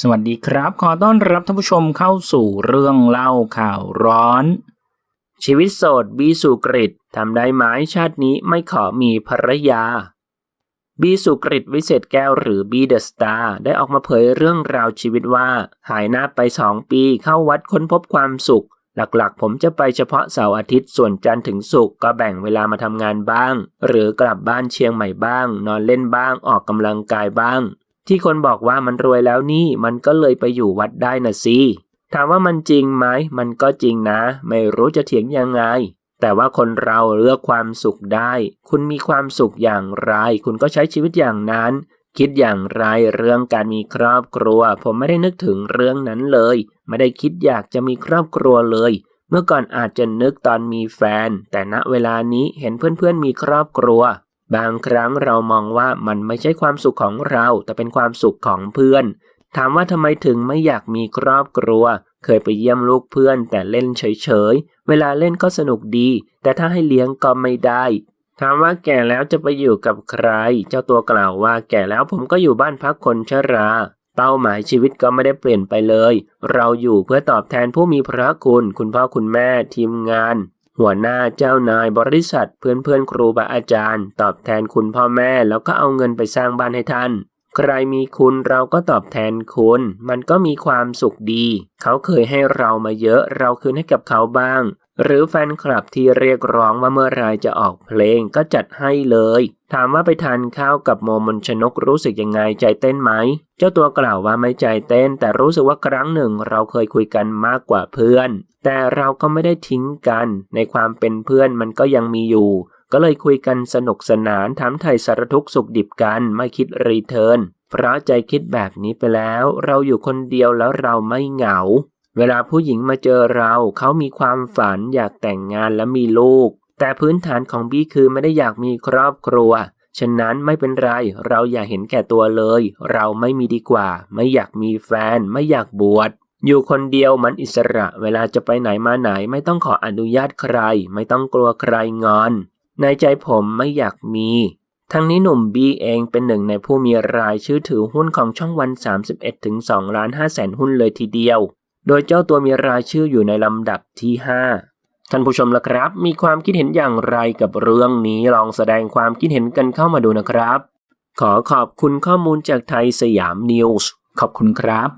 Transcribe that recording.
สวัสดีครับ ขอต้อนรับท่านผู้ชมเข้าสู่เรื่องเล่าข่าวร้อน ชีวิตโสดบีสุกริตทำได้ไหมชาตินี้ไม่ขอมีภรรยา บีสุกริตวิเศษแก้วหรือบีเดอะสตาร์ได้ออกมาเผยเรื่องราวชีวิตว่า หายหน้าไปสองปีเข้าวัดค้นพบความสุข หลักๆ ผมจะไปเฉพาะเสาร์อาทิตย์ส่วนจันทร์ถึงศุกร์ก็แบ่งเวลามาทำงานบ้าง หรือกลับบ้านเชียงใหม่บ้าง นอนเล่นบ้างออกกำลังกายบ้าง ที่คนบอกว่ามันรวยแล้วนี่มันก็เลยไปอยู่วัดได้นะสิถามว่ามันจริงไหมมันก็จริงนะ ไม่รู้จะเถียงยังไง แต่ว่าคนเราเลือกความสุขได้ คุณมีความสุขอย่างไร คุณก็ใช้ชีวิตอย่างนั้น คิดอย่างไรเรื่องการมีครอบครัว ผมไม่ได้นึกถึงเรื่องนั้นเลย ไม่ได้คิดอยากจะมีครอบครัวเลย เมื่อก่อนอาจจะนึกตอนมีแฟน แต่ณเวลานี้เห็นเพื่อนๆมีครอบครัว บางครั้งเรามองว่ามันไม่ใช่ความสุขของเรา แต่เป็นความสุขของเพื่อน ถามว่าทำไมถึงไม่อยากมีครอบครัว เคยไปเยี่ยมลูกเพื่อน แต่เล่นเฉยๆ เวลาเล่นก็สนุกดี แต่ถ้าให้เลี้ยงก็ไม่ได้ ถามว่าแก่แล้วจะไปอยู่กับใคร เจ้าตัวกล่าวว่าแก่แล้วผมก็อยู่บ้านพักคนชราเป้าหมายชีวิตก็ไม่ได้เปลี่ยนไปเลย เราอยู่เพื่อตอบแทนผู้มีพระคุณ คุณพ่อคุณแม่ทีมงาน หัวหน้าเจ้านายบริษัทเพื่อนเพื่อนครูบาอาจารย์ ตอบแทนคุณพ่อแม่แล้วก็เอาเงินไปสร้างบ้านให้ท่าน ใครมีคุณเราก็ตอบแทนคุณ มันก็มีความสุขดี เขาเคยให้เรามาเยอะเราคืนให้กับเขาบ้าง หรือแฟนคลับที่เรียกร้องว่าเมื่อไรจะออกเพลงก็จัดให้เลย ถามว่าไปทานข้าวกับโมมนชนกรู้สึกยังไงใจเต้นไหม เจ้าตัวกล่าวว่าไม่ใจเต้น แต่รู้สึกว่าครั้งหนึ่งเราเคยคุยกันมากกว่าเพื่อน แต่เราก็ไม่ได้ทิ้งกัน ในความเป็นเพื่อนมันก็ยังมีอยู่ก็เลยคุยกันสนุกสนานถามไถ่สารทุกสุขดิบกันไม่คิดรีเทิร์นเพราะใจคิดแบบนี้ไปแล้ว เราอยู่คนเดียวแล้วเราไม่เหงา เวลาผู้หญิงมาเจอเราเขามีความฝันอยากแต่งงานและมีลูก แต่พื้นฐานของบี้คือไม่ได้อยากมีครอบครัว ฉะนั้นไม่เป็นไร เราอย่าเห็นแก่ตัวเลย เราไม่มีดีกว่า ไม่อยากมีแฟน ไม่อยากบวชอยู่คนเดียวมันอิสระ เวลาจะไปไหนมาไหนไม่ต้องขออนุญาตใคร ไม่ต้องกลัวใครงอน ในใจผมไม่อยากมี ทั้งนี้หนุ่มบีเองเป็นหนึ่งในผู้มีรายชื่อถือหุ้นของช่องวัน 31ถึง2ล้าน5แสนหุ้นเลยทีเดียว โดยเจ้าตัวมีรายชื่ออยู่ในลำดับที่ 5 ท่านผู้ชมล่ะครับ มีความคิดเห็นอย่างไรกับเรื่องนี้ลองแสดงความคิดเห็นกันเข้ามาดูนะครับ ขอขอบคุณข้อมูลจากไทยสยามนิวส์ขอบคุณครับ